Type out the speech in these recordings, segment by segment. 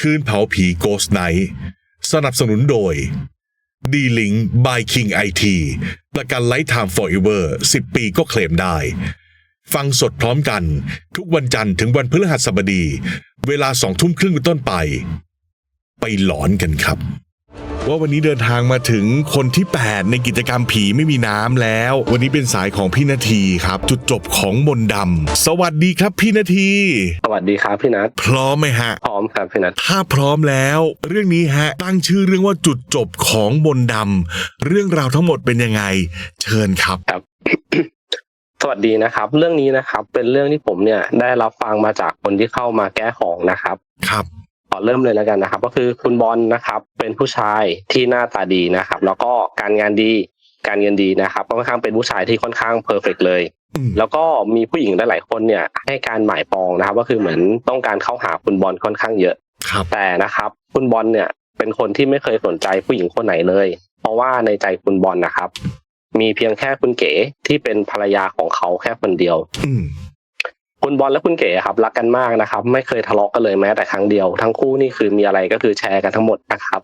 คืนเผาผีโกสไนสนับสนุนโดย d l i n k by King IT ประกันไลท์ไทม์ฟอร์เอเวอร์สิบปีก็เคลมได้ ฟังสดพร้อมกัน ทุกวันจันทร์ถึงวันพฤหัสบดี เวลาสองทุ่มครึ่งเป็นต้นไป ไปหลอนกันครับ ว่าวันนี้เดินทางมาถึงคนที่ 8 ในกิจกรรมผีไม่มีน้ำแล้ว วันนี้เป็นสายของพี่นาทีครับ จุดจบของมนต์ดำสวัสดีครับพี่นาที สวัสดีครับพี่นัทพร้อมไหมฮะ พร้อมครับพี่นัทถ้าพร้อมแล้ว เรื่องนี้ฮะ ตั้งชื่อเรื่องว่าจุดจบของมนต์ดำเรื่องราวทั้งหมดเป็นยังไง เชิญครับครับสวัสดีนะครับ เรื่องนี้นะครับเป็นเรื่องที่ผมเนี่ยได้รับฟังมาจากคนที่เข้ามาแก้ของนะครับ ครับ ขอเริ่มเลยแล้วกันนะครับ ก็คือคุณบอลนะครับ เป็นผู้ชายที่หน้าตาดีนะครับ แล้วก็การงานดีการเงินดีนะครับค่อนข้างเป็นผู้ชายที่ค่อนข้างเพอร์เฟกเลยอืมแล้วก็มีผู้หญิงหลายๆคนเนี่ย ให้การหมายปองนะครับ ก็คือเหมือนต้องการเข้าหาคุณบอลค่อนข้างเยอะครับแต่นะครับ คุณบอลเนี่ย เป็นคนที่ไม่เคยสนใจผู้หญิงคนไหนเลย เพราะว่าในใจคุณบอลนะครับ มีเพียงแค่คุณเก๋ที่เป็นภรรยาของเขาแค่คนเดียวอืม คุณบอลและคุณเก๋ครับรักกันมากนะครับ ไม่เคยทะเลาะกันเลยแม้แต่ครั้งเดียว ทั้งคู่นี่คือมีอะไรก็คือแชร์กันทั้งหมดนะครับ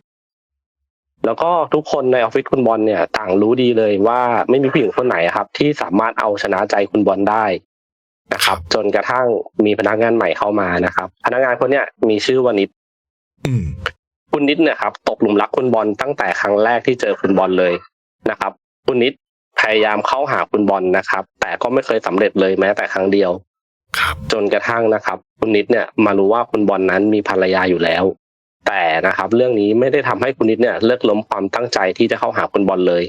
แล้วก็ทุกคนในออฟฟิศคุณบอลเนี่ย ต่างรู้ดีเลยว่าไม่มีผู้หญิงคนไหนครับ ที่สามารถเอาชนะใจคุณบอลได้นะครับ จนกระทั่งมีพนักงานใหม่เข้ามานะครับ พนักงานคนเนี้ยมีชื่อว่านิดอืมคุณนิดเนี่ยครับ ตกหลุมรักคุณบอลตั้งแต่ครั้งแรกที่เจอคุณบอลเลยนะครับ คุณนิดพยายามเข้าหาคุณบอลนะครับ แต่ก็ไม่เคยสำเร็จเลยแม้แต่ครั้งเดียวครับ จนกระทั่งนะครับ คุณนิดเนี่ยมารู้ว่าคุณบอลนั้นมีภรรยาอยู่แล้ว แต่นะครับ เรื่องนี้ไม่ได้ทำให้คุณนิดเนี่ยเลิกล้มความตั้งใจที่จะเข้าหาคุณบอลเลย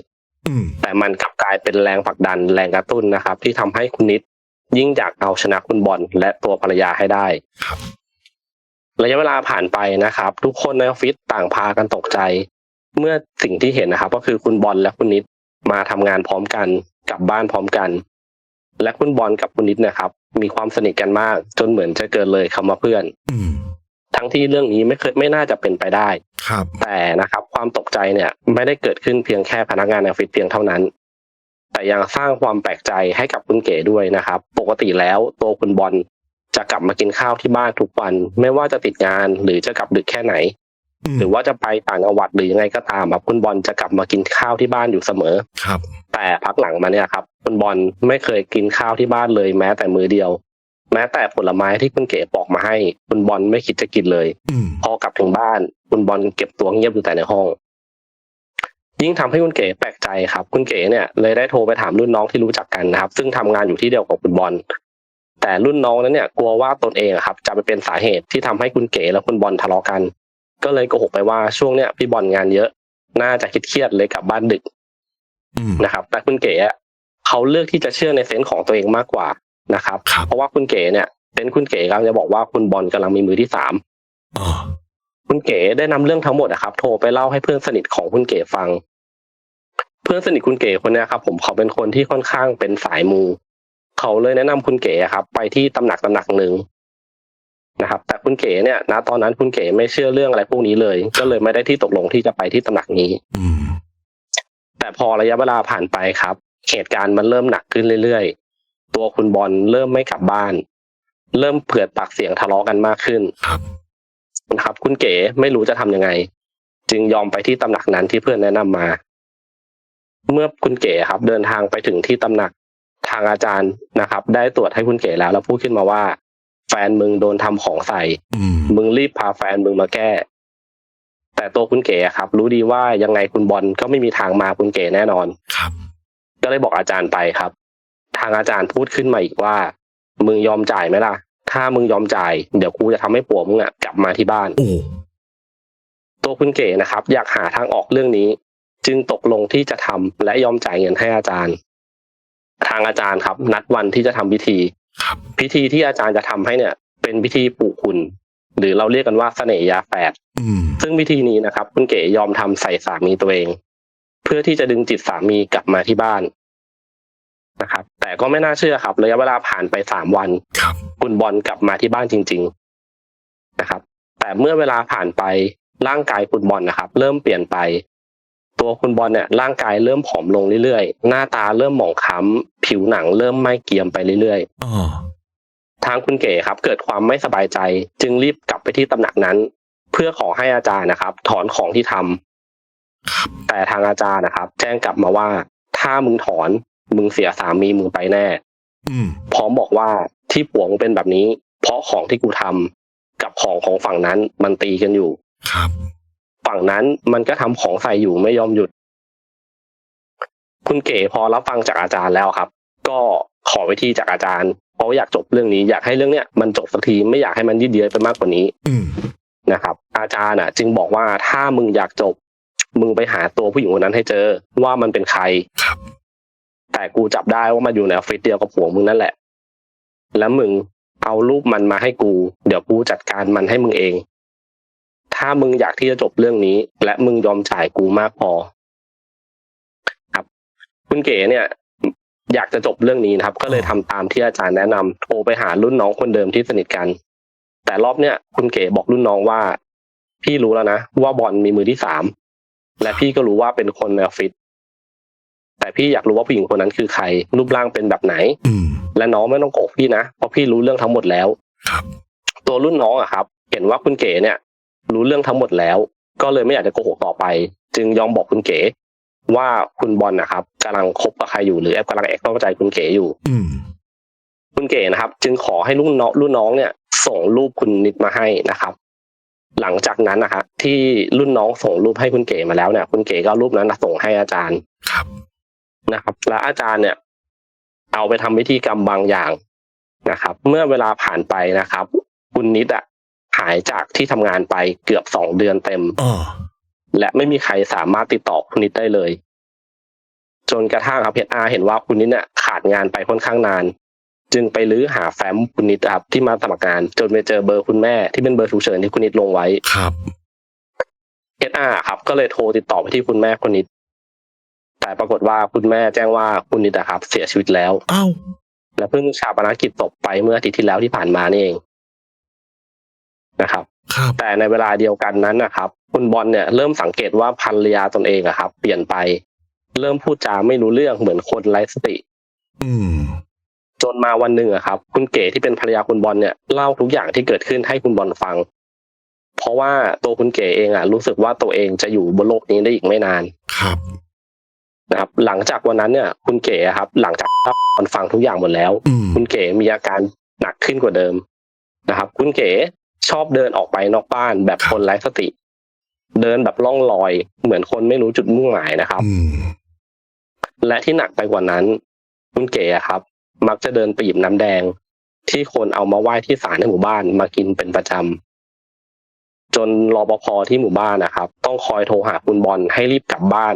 อืมแต่มันกลับกลายเป็นแรงผลักดันแรงกระตุ้นนะครับ ที่ทำให้คุณนิดยิ่งอยากเอาชนะคุณบอลและตัวภรรยาให้ได้ครับระยะเวลาผ่านไปนะครับ ทุกคนในออฟฟิศต่างพากันตกใจ เมื่อสิ่งที่เห็นนะครับ ก็คือคุณบอลและคุณนิดมาทำงานพร้อมกันกลับบ้านพร้อมกัน และคุณบอลกับคุณนิดนะครับ มีความสนิทกันมาก จนเหมือนจะเกินเลยคำว่าเพื่อนอืมทั้งที่เรื่องนี้ไม่เคยไม่น่าจะเป็นไปได้ ครับ แต่นะครับ ความตกใจเนี่ย ไม่ได้เกิดขึ้นเพียงแค่พนักงานในออฟฟิศเพียงเท่านั้น แต่ยังสร้างความแปลกใจให้กับคุณเก๋ด้วยนะครับ ปกติแล้วตัวคุณบอลจะกลับมากินข้าวที่บ้านทุกวัน ไม่ว่าจะติดงานหรือจะกลับดึกแค่ไหนอืม หรือว่าจะไปต่างจังหวัดหรือยังไงก็ตามครับคุณบอลจะกลับมากินข้าวที่บ้านอยู่เสมอ ครับ แต่พักหลังมาเนี่ยครับคุณบอลไม่เคยกินข้าวที่บ้านเลยแม้แต่มือเดียว แม้แต่ผลไม้ที่คุณเก๋ปอกมาให้ คุณบอลไม่คิดจะกินเลยอืมพอกลับถึงบ้าน คุณบอลเก็บตัวเงียบอยู่แต่ในห้อง ยิ่งทำให้คุณเก๋แปลกใจครับ คุณเก๋เนี่ยเลยได้โทรไปถามรุ่นน้องที่รู้จักกันนะครับ ซึ่งทำงานอยู่ที่เดียวกับคุณบอลแต่รุ่นน้องนั้นเนี่ยกลัวว่าตนเองอะครับ จะไปเป็นสาเหตุที่ทำให้คุณเก๋และคุณบอลทะเลาะกัน ก็เลยโกหกไปว่าช่วงเนี้ยพี่บอลงานเยอะ น่าจะคิดเครียดเลยกลับบ้านดึกอืมนะครับ แต่คุณเก๋อะเขาเลือกที่จะเชื่อในเซนส์ของตัวเองมากกว่านะครับครับ เพราะว่าคุณเก๋เนี่ยเซนส์คุณเก๋กำลังจะบอกว่าคุณบอลกำลังมีมือที่สามอ๋อคุณเก๋ได้นำเรื่องทั้งหมดนะครับ โทรไปเล่าให้เพื่อนสนิทของคุณเก๋ฟัง เพื่อนสนิทคุณเก๋คนเนี้ยครับ ผมเขาเป็นคนที่ค่อนข้างเป็นสายมู เขาเลยแนะนำคุณเก๋ครับ ไปที่ตำหนักตำหนักหนึ่ง นะครับ แต่คุณเก๋เนี่ยณตอนนั้นคุณเก๋ไม่เชื่อเรื่องอะไรพวกนี้เลย ก็เลยไม่ได้ที่ตกลงที่จะไปที่ตำหนักนี้อืมแต่พอระยะเวลาผ่านไปครับ เหตุการณ์มันเริ่มหนักขึ้นเรื่อยๆ ตัวคุณบอลเริ่มไม่กลับบ้าน เริ่มเผือดปากเสียงทะเลาะกันมากขึ้นครับนะครับ คุณเก๋ไม่รู้จะทำยังไง จึงยอมไปที่ตำหนักนั้นที่เพื่อนแนะนำมา เมื่อคุณเก๋ครับ เดินทางไปถึงที่ตำหนักทางอาจารย์นะครับ ได้ตรวจให้คุณเก๋แล้ว แล้วพูดขึ้นมาว่า แฟนมึงโดนทำของใส่อืมมึงรีบพาแฟนมึงมาแก้ แต่ตัวคุณเก๋ครับ รู้ดีว่ายังไงคุณบอลก็ไม่มีทางมาคุณเก๋แน่นอนครับ ก็เลยบอกอาจารย์ไปครับ ทางอาจารย์พูดขึ้นมาอีกว่า มึงยอมจ่ายไหมล่ะ ถ้ามึงยอมจ่าย เดี๋ยวกูจะทำให้ผัวมึงอะกลับมาที่บ้านโอ้ตัวคุณเก๋นะครับ อยากหาทางออกเรื่องนี้ จึงตกลงที่จะทำและยอมจ่ายเงินให้อาจารย์ ทางอาจารย์ครับ นัดวันที่จะทำพิธี ครับพิธีที่อาจารย์จะทำให้เนี่ย เป็นพิธีปลูกคุณ หรือเราเรียกกันว่าเสน่หยาแฝดอืมซึ่งพิธีนี้นะครับ คุณเก๋ยอมทำใส่สามีตัวเอง เพื่อที่จะดึงจิตสามีกลับมาที่บ้านนะครับ แต่ก็ไม่น่าเชื่อครับระยะเวลาผ่านไปสามวันครับคุณบอลกลับมาที่บ้านจริง ๆนะครับ แต่เมื่อเวลาผ่านไปร่างกายคุณบอลนะครับ เริ่มเปลี่ยนไป ตัวคุณบอลเนี่ยร่างกายเริ่มผอมลงเรื่อยๆ หน้าตาเริ่มหมองคล้ำผิวหนังเริ่มไหม้เกรียมไปเรื่อยอ๋อๆทางคุณเก๋ครับ เกิดความไม่สบายใจ จึงรีบกลับไปที่ตำหนักนั้น เพื่อขอให้อาจารย์นะครับ ถอนของที่ทำครับแต่ทางอาจารย์นะครับ แจ้งกลับมาว่า ถ้ามึงถอนมึงเสียสามีมึงไปแน่อืมพร้อมบอกว่าที่ผัวมึงเป็นแบบนี้ เพราะของที่กูทำกับของของฝั่งนั้นมันตีกันอยู่ ครับ ฝั่งนั้นมันก็ทำของใส่อยู่ไม่ยอมหยุด คุณเก๋พอรับฟังจากอาจารย์แล้วครับ ก็ขอวิธีจากอาจารย์ เพราะอยากจบเรื่องนี้อยากให้เรื่องเนี้ยมันจบสักทีไม่อยากให้มันยืดเยื้อไปมากกว่านี้ อืมนะครับ อาจารย์อะ จึงบอกว่าถ้ามึงอยากจบ มึงไปหาตัวผู้หญิงคนนั้นให้เจอว่ามันเป็นใครครับแต่กูจับได้ว่ามันอยู่ในออฟฟิศเดียวกับผัวมึงนั่นแหละ แล้วมึงเอารูปมันมาให้กู เดี๋ยวกูจัดการมันให้มึงเอง ถ้ามึงอยากที่จะจบเรื่องนี้ และมึงยอมจ่ายกูมากพอ ครับ คุณเก๋เนี่ย อยากจะจบเรื่องนี้นะครับ ก็เลยทำตามที่อาจารย์แนะนำโทรไปหารุ่นน้องคนเดิมที่สนิทกัน แต่รอบเนี้ยคุณเก๋บอกรุ่นน้องว่า พี่รู้แล้วนะว่าบอลมีมือที่สามและพี่ก็รู้ว่าเป็นคนในออฟฟิศแต่พี่อยากรู้ว่าผู้หญิงคนนั้นคือใคร รูปร่างเป็นแบบไหนอืมและน้องไม่ต้องโกรธพี่นะเพราะพี่รู้เรื่องทั้งหมดแล้ว ครับ ตัวรุ่นน้องอะครับ เห็นว่าคุณเก๋เนี่ย รู้เรื่องทั้งหมดแล้ว ก็เลยไม่อยากจะโกหกต่อไป จึงยอมบอกคุณเก๋ว่าคุณบอลนะครับกำลังคบกับใครอยู่หรือแอบกำลังแอบเข้าใจคุณเก๋อยู่ อืมคุณเก๋นะครับ จึงขอให้รุ่นน้องรุ่นน้องเนี่ย ส่งรูปคุณนิดมาให้นะครับ หลังจากนั้นนะครับที่รุ่นน้องส่งรูปให้คุณเก๋มาแล้วเนี่ย คุณเก๋ก็เอารูปนั้นนะส่งให้อาจารย์ครับนะครับ และอาจารย์เนี่ย เอาไปทำพิธีกรรมบางอย่างนะครับ เมื่อเวลาผ่านไปนะครับ คุณนิดอะ หายจากที่ทำงานไปเกือบสองเดือนเต็มอ๋อและไม่มีใครสามารถติดต่อคุณนิดได้เลย จนกระทั่งครับเพชรอาเห็นว่าคุณนิดเนี่ยขาดงานไปค่อนข้างนาน จึงไปลื้อหาแฟ้มคุณนิดครับที่มาสมัครงาน จนไปเจอเบอร์คุณแม่ที่เป็นเบอร์ฉุกเฉินที่คุณนิดลงไว้ครับเพชรอาครับ ก็เลยโทรติดต่อไปที่คุณแม่คุณนิด แต่ปรากฏว่าคุณแม่แจ้งว่าคุณนิดอะครับ เสียชีวิตแล้วเอ้าและเพิ่งชาปนกิจศพไปเมื่ออาทิตย์ที่แล้วที่ผ่านมานี่เอง นะครับครับ แต่ในเวลาเดียวกันนั้นนะครับ คุณบอลเนี่ยเริ่มสังเกตว่าภรรยาตนเองอะครับ เปลี่ยนไป เริ่มพูดจาไม่รู้เรื่องเหมือนคนไร้สติ อืมจนมาวันหนึ่งอะครับ คุณเก๋ที่เป็นภรรยาคุณบอลเนี่ยเล่าทุกอย่างที่เกิดขึ้นให้คุณบอลฟัง เพราะว่าตัวคุณเก๋เองอะรู้สึกว่าตัวเองจะอยู่บนโลกนี้ได้อีกไม่นาน ครับนะครับ หลังจากวันนั้นเนี่ย คุณเก๋อะครับ หลังจากที่บอลฟังทุกอย่างหมดแล้วอืมคุณเก๋มีอาการหนักขึ้นกว่าเดิมนะครับ คุณเก๋ ชอบเดินออกไปนอกบ้านแบบคนไร้สติ เดินแบบล่องลอย เหมือนคนไม่รู้จุดมุ่งหมายนะครับอืมและที่หนักไปกว่านั้น คุณเก๋อะครับ มักจะเดินไปหยิบน้ำแดง ที่คนเอามาไหว้ที่ศาลในหมู่บ้านมากินเป็นประจำจนรปภที่หมู่บ้านนะครับ ต้องคอยโทรหาคุณบอลให้รีบกลับบ้าน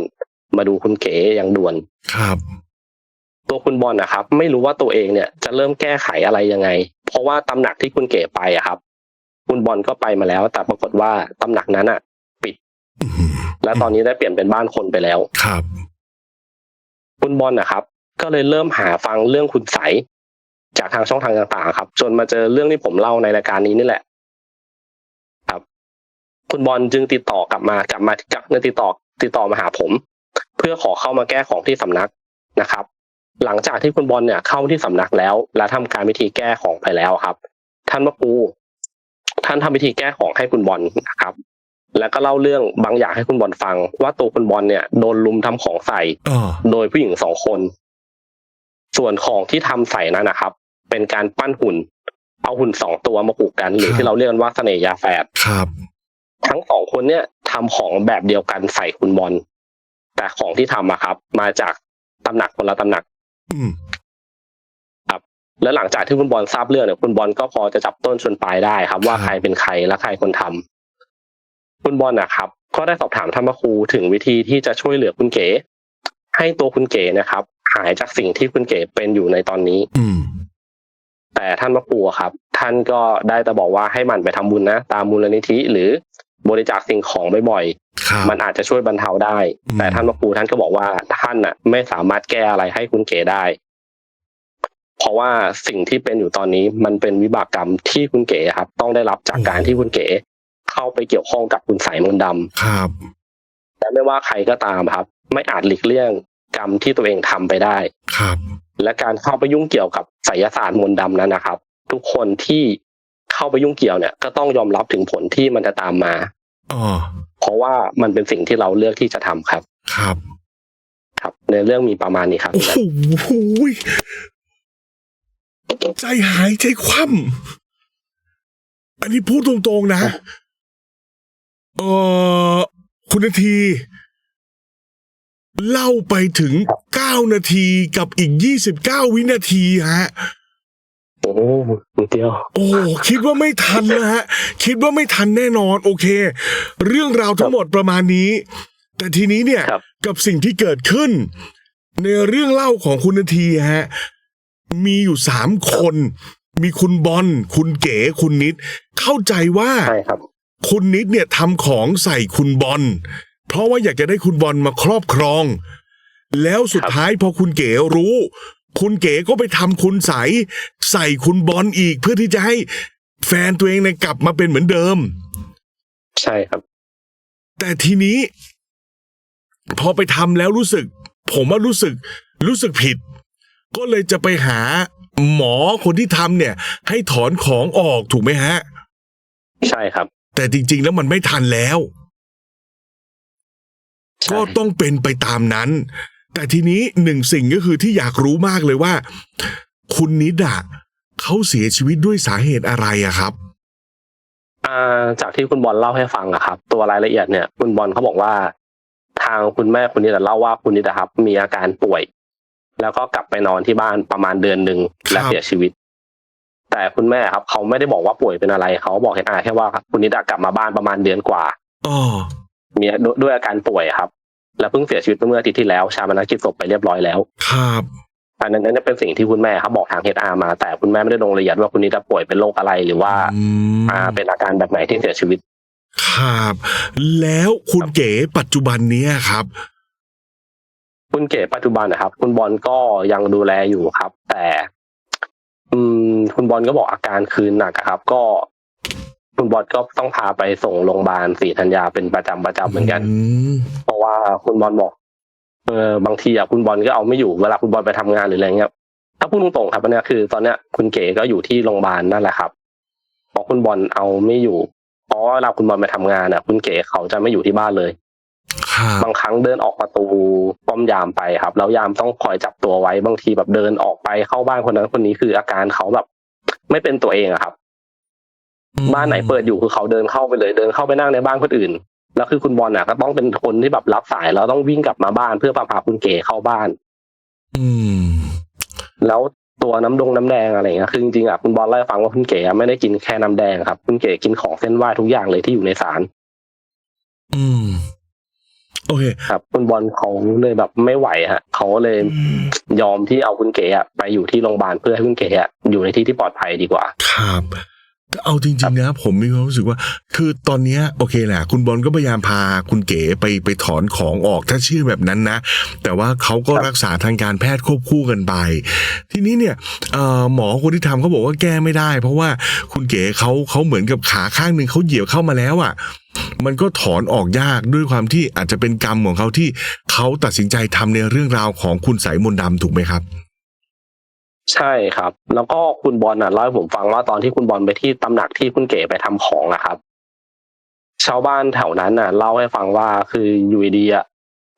มาดูคุณเก๋อย่างด่วนครับตัวคุณบอลนะครับ ไม่รู้ว่าตัวเองเนี่ยจะเริ่มแก้ไขอะไรยังไง เพราะว่าตำหนักที่คุณเก๋ไปอะครับ คุณบอลก็ไปมาแล้ว แต่ปรากฏว่าตำหนักนั้นอะปิดอืมและตอนนี้ได้เปลี่ยนเป็นบ้านคนไปแล้ว ครับ คุณบอลนะครับ ก็เลยเริ่มหาฟังเรื่องคุณใสยจากทางช่องทางต่างๆ ครับ จนมาเจอเรื่องที่ผมเล่าในรายการนี้นี่แหละ ครับ คุณบอลจึงติดต่อกลับมากลับมากับติดต่อติดต่อมาหาผม เพื่อขอเข้ามาแก้ของที่สำนักนะครับ หลังจากที่คุณบอลเนี่ยเข้าที่สำนักแล้ว และทำการวิธีแก้ของไปแล้วครับ ท่านพระครู ท่านทำวิธีแก้ของให้คุณบอลนะครับ แล้วก็เล่าเรื่องบางอย่างให้คุณบอลฟัง ว่าตัวคุณบอลเนี่ยโดนลุมทำของใส่อ๋อโดยผู้หญิงสองคน ส่วนของที่ทำใส่นั้นนะครับ เป็นการปั้นหุ่น เอาหุ่นสองตัวมาผูกกัน หรือที่เราเรียกกันว่าเสน่หยาแฝดครับ ทั้งสองคนเนี่ยทำของแบบเดียวกันใส่คุณบอลแต่ของที่ทำอะครับ มาจากตำหนักคนละตำหนักอืม และหลังจากที่คุณบอลทราบเรื่องเนี่ยคุณบอลก็พอจะจับต้นชนปลายได้ครับ ว่าครับใครเป็นใครและใครคนทำคุณบอลนะครับ ก็ได้สอบถามธรรมครูถึงวิธีที่จะช่วยเหลือคุณเก๋ ให้ตัวคุณเก๋นะครับ หายจากสิ่งที่คุณเก๋เป็นอยู่ในตอนนี้ อืมแต่ท่านพระครูอะครับ ท่านก็ได้แต่บอกว่าให้หมันไปทำบุญนะตามมูลนิธิหรือบริจาคสิ่งของบ่อยครับๆมันอาจจะช่วยบรรเทาได้อืมแต่ท่านพระครูท่านก็บอกว่าท่านน่ะ ไม่สามารถแก้อะไรให้คุณเก๋ได้ เพราะว่าสิ่งที่เป็นอยู่ตอนนี้มันเป็นวิบากกรรมที่คุณเก๋ครับ ต้องได้รับจากการที่คุณเก๋เข้าไปเกี่ยวข้องกับคุณสายมนต์ดำครับและไม่ว่าใครก็ตามครับ ไม่อาจหลีกเลี่ยงกรรมที่ตัวเองทำไปได้ครับ และการเข้าไปยุ่งเกี่ยวกับไสยศาสตร์มนต์ดำนั้นนะครับ ทุกคนที่เข้าไปยุ่งเกี่ยวเนี่ย ก็ต้องยอมรับถึงผลที่มันจะตามมาอ๋อเพราะว่ามันเป็นสิ่งที่เราเลือกที่จะทำครับ ครับ ครับ ในเรื่องมีประมาณนี้ครับโอ้โห ใจหายใจคว่ำอันนี้พูดตรงๆนะ เออคุณนาที เล่าไปถึงเก้านาทีกับอีกยี่สิบเก้าวินาทีฮะโอ้นิดเดียว โอ้คิดว่าไม่ทันนะฮะ คิดว่าไม่ทันแน่นอน โอเค เรื่องราวทั้งหมดประมาณนี้ แต่ทีนี้เนี่ยครับกับสิ่งที่เกิดขึ้น ในเรื่องเล่าของคุณนาทีฮะ มีอยู่สามคน มีคุณบอลคุณเก๋คุณนิด เข้าใจว่าใช่ครับ คุณนิดเนี่ยทำของใส่คุณบอลเพราะว่าอยากจะได้คุณบอลมาครอบครอง แล้วสุดครับท้ายพอคุณเก๋รู้ คุณเก๋ก็ไปทำคุณใสใส่คุณบอลอีกเพื่อที่จะให้แฟนตัวเองเนี่ยกลับมาเป็นเหมือนเดิม ใช่ครับ แต่ทีนี้ พอไปทำแล้วรู้สึก ผมว่ารู้สึก รู้สึกผิด ก็เลยจะไปหาหมอคนที่ทำเนี่ย ให้ถอนของออกถูกไหมฮะ ใช่ครับแต่จริง ๆ แล้วมันไม่ทันแล้วใช่ก็ต้องเป็นไปตามนั้น แต่ทีนี้หนึ่งสิ่งก็คือที่อยากรู้มากเลยว่า คุณนิดอะเขาเสียชีวิตด้วยสาเหตุอะไรอะครับอ่าจากที่คุณบอลเล่าให้ฟังอะครับ ตัวรายละเอียดเนี่ย คุณบอลเขาบอกว่า ทางคุณแม่คุณนิดอะเล่าว่าคุณนิดอะครับ มีอาการป่วย แล้วก็กลับไปนอนที่บ้านประมาณเดือนหนึ่งครับและเสียชีวิต แต่คุณแม่ครับ เขาไม่ได้บอกว่าป่วยเป็นอะไร เขาบอกเห็นอาแค่ว่าคุณนิดอะกลับมาบ้านประมาณเดือนกว่าอ๋อมีด้วยด้วยอาการป่วยครับ แล้วเพิ่งเสียชีวิตเมื่ออาทิตย์ที่แล้วชาปนกิจศพไปเรียบร้อยแล้ว ครับอันนั้นนั่นเป็นสิ่งที่คุณแม่ครับบอกทางเฮดอามา แต่คุณแม่ไม่ได้ลงรายละเอียดว่าคุณนิดอะป่วยเป็นโรคอะไรหรือว่าอืมอ่าเป็นอาการแบบไหนที่เสียชีวิต ครับ แล้วคุณเก๋ปัจจุบันเนี้ยครับ คุณเก๋ปัจจุบันนะครับ คุณบอลก็ยังดูแลอยู่ครับ แต่ อืม คุณบอลก็บอกอาการคืนหนักอะครับ ก็ คุณบอลก็ต้องพาไปส่งโรงพยาบาลศรีธัญญาเป็นประจำประจำเหมือนกันอืมเพราะว่าคุณบอลบอกเออบางทีอะคุณบอลก็เอาไม่อยู่เวลาคุณบอลไปทำงานหรืออะไรเงี้ยถ้าพูดตรงๆครับอันเนี้ยคือ ตอนเนี้ยคุณเก๋ก็อยู่ที่โรงพยาบาลนั่นแหละครับเพราะคุณบอลเอาไม่อยู่เพราะว่าเวลาคุณบอลไปทำงานอะคุณเก๋เขาจะไม่อยู่ที่บ้านเลยครั บบางครั้งเดินออกประตูป้อมยามไปครับ แล้วยามต้องคอยจับตัวไว้บางทีแบบเดินออกไปเข้าบ้านคนนั้นคนนี้คืออาการเขาแบบ ไม่เป็นตัวเองอะครับ บ้านไหนเปิดอยู่คือเขาเดินเข้าไปเลย เดินเข้าไปนั่งในบ้านคนอื่น แล้วคือคุณบอลน่ะ ก็ต้องเป็นคนที่แบบรับสายแล้วต้องวิ่งกลับมาบ้านเพื่อพาคุณเก๋เข้าบ้าน อืม แล้วตัวน้ำดงน้ำแดงอะไรเงี้ยคือจริงๆอะคุณบอลเล่าให้ฟังว่าคุณเก๋อะไม่ได้กินแค่น้ำแดงครับ คุณเก๋กินของเส้นไหว้ทุกอย่างเลยที่อยู่ในศาลอืม โอเคครับคุณบอลเขาเลยแบบไม่ไหวฮะเขาเลยอืมยอมที่เอาคุณเก๋อะไปอยู่ที่โรงพยาบาลเพื่อให้คุณเก๋อะอยู่ในที่ที่ปลอดภัยดีกว่า ครับแต่ เอาจริงๆนะผมมีความรู้สึกว่า คือตอนนี้โอเคแหละคุณบอลก็พยายามพาคุณเก๋ไปไปถอนของออกถ้าเชื่อแบบนั้นนะ แต่ว่าเขาก็รักษาทางการแพทย์ควบคู่กันไป ทีนี้เนี่ยหมอคนที่ทำเขาบอกว่าแก้ไม่ได้ เพราะว่าคุณเก๋เขาเขาเหมือนกับขาข้างหนึ่งเขาเหยียบเข้ามาแล้วอะมันก็ถอนออกยากด้วยความที่อาจจะเป็นกรรมของเขาที่เขาตัดสินใจทำในเรื่องราวของคุณสายมนต์ดำถูกไหมครับ ใช่ครับ แล้วก็คุณบอลน่ะเล่าให้ผมฟังว่าตอนที่คุณบอลไปที่ตำหนักที่คุณเก๋ไปทำของนะครับ ชาวบ้านแถวนั้นน่ะ เล่าให้ฟังว่าคืออยู่ดีๆอะ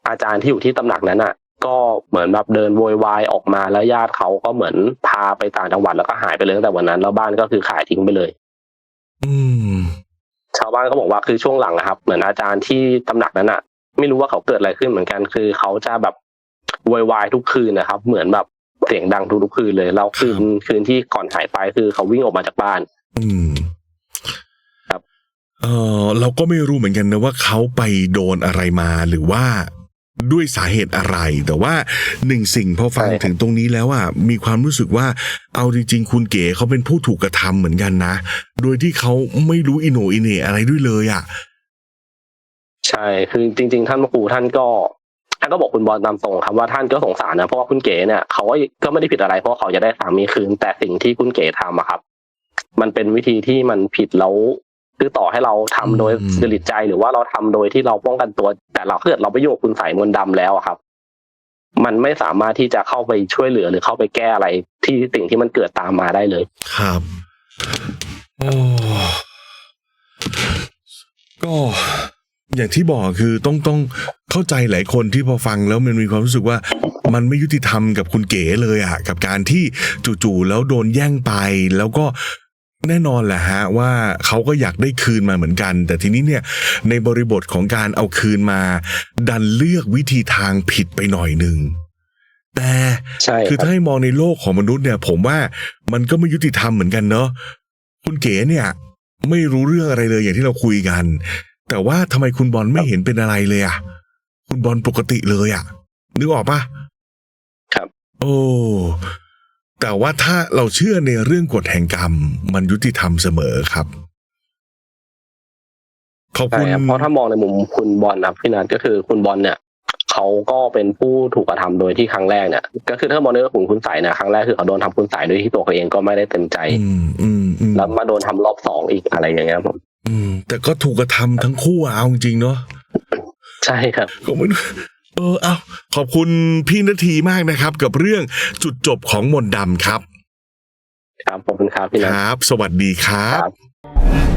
อาจารย์ที่อยู่ที่ตำหนักนั้นน่ะ ก็เหมือนแบบเดินโวยวายออกมาแล้วญาติเขาก็เหมือนพาไปต่างจังหวัดแล้วก็หายไปเลยตั้งแต่วันนั้นแล้วบ้านก็คือขายทิ้งไปเลย อืม ชาวบ้านก็บอกว่าคือช่วงหลังนะครับ เหมือนอาจารย์ที่ตำหนักนั้นอะ ไม่รู้ว่าเขาเกิดอะไรขึ้นเหมือนกัน คือเขาจะแบบโวยวายทุกคืนนะครับ เหมือนแบบ เสียงดังทุกๆคืนเลยแล้วคืนคืนที่ก่อนหายไปคือเขาวิ่งออกมาจากบ้าน อืมครับ เออเราก็ไม่รู้เหมือนกันนะว่าเขาไปโดนอะไรมาหรือว่าด้วยสาเหตุอะไร แต่ว่าหนึ่งสิ่งพอฟังถึงตรงนี้แล้วอะมีความรู้สึกว่า เอาจริง ๆ คุณเก๋เขาเป็นผู้ถูกกระทำเหมือนกันนะ โดยที่เขาไม่รู้อิโหนอิเหน่อะไรด้วยเลยอะ ใช่คือจริง ๆ ท่านพระครูท่านก็ ท่านก็บอกคุณบอลตามตรงครับว่าท่านก็สงสารนะเพราะว่าคุณเก๋เนี่ยเขาก็ก็ไม่ได้ผิดอะไรเพราะเขาจะได้สามีคืน แต่สิ่งที่คุณเก๋ทำอะครับ มันเป็นวิธีที่มันผิดแล้วคือต่อให้เราทำโดยอืมจริตใจหรือว่าเราทำโดยที่เราป้องกันตัว แต่เราเกิดเราไปโยกคุณใส่มนต์ดำแล้วอะครับ มันไม่สามารถที่จะเข้าไปช่วยเหลือหรือเข้าไปแก้อะไร ที่สิ่งที่มันเกิดตามมาได้เลย ครับโอ้ก็ อย่างที่บอกคือต้องต้องเข้าใจหลายคนที่พอฟังแล้วมันมีความรู้สึกว่ามันไม่ยุติธรรมกับคุณเก๋เลยอะกับการที่จู่ๆแล้วโดนแย่งไปแล้วก็แน่นอนแหละฮะว่าเขาก็อยากได้คืนมาเหมือนกัน แต่ทีนี้เนี่ยในบริบทของการเอาคืนมา ดันเลือกวิธีทางผิดไปหน่อยหนึ่งแต่ใช่คือครับถ้าให้มองในโลกของมนุษย์เนี่ย ผมว่ามันก็ไม่ยุติธรรมเหมือนกันเนาะคุณเก๋เนี่ย ไม่รู้เรื่องอะไรเลยอย่างที่เราคุยกัน แต่ว่าทำไมคุณบอลไม่เห็นเป็นอะไรเลยอะคุณบอลปกติเลยอะนึกออกปะครับ โอ้แต่ว่าถ้าเราเชื่อในเรื่องกฎแห่งกรรม มันยุติธรรมเสมอครับขอบใช่คุณครับเพราะถ้ามองในมุมคุณบอลนะครับพี่นัทก็คือคุณบอลเนี่ยเขาก็เป็นผู้ถูกกระทำโดยที่ครั้งแรกเนี่ยก็คือถ้ามองในเรื่องของคุณใสยเนี่ยครั้งแรกคือเขาโดนทำคุณใสยโดยที่ตัวเขาเองก็ไม่ได้เต็มใจ อืมอืมอืมแล้วมาโดนทำรอบสองอีกอะไรอย่างเงี้ยครับผม อืม แต่ก็ถูกกระทำทั้งคู่อะเอาจริงๆเนาะใช่ครับก็ไม่รู้เออเอาขอบคุณพี่นาทีมากนะครับ กับเรื่องจุดจบของมนต์ดำครับ ครับขอบคุณครับพี่คนัทรับ สวัสดีครับครับ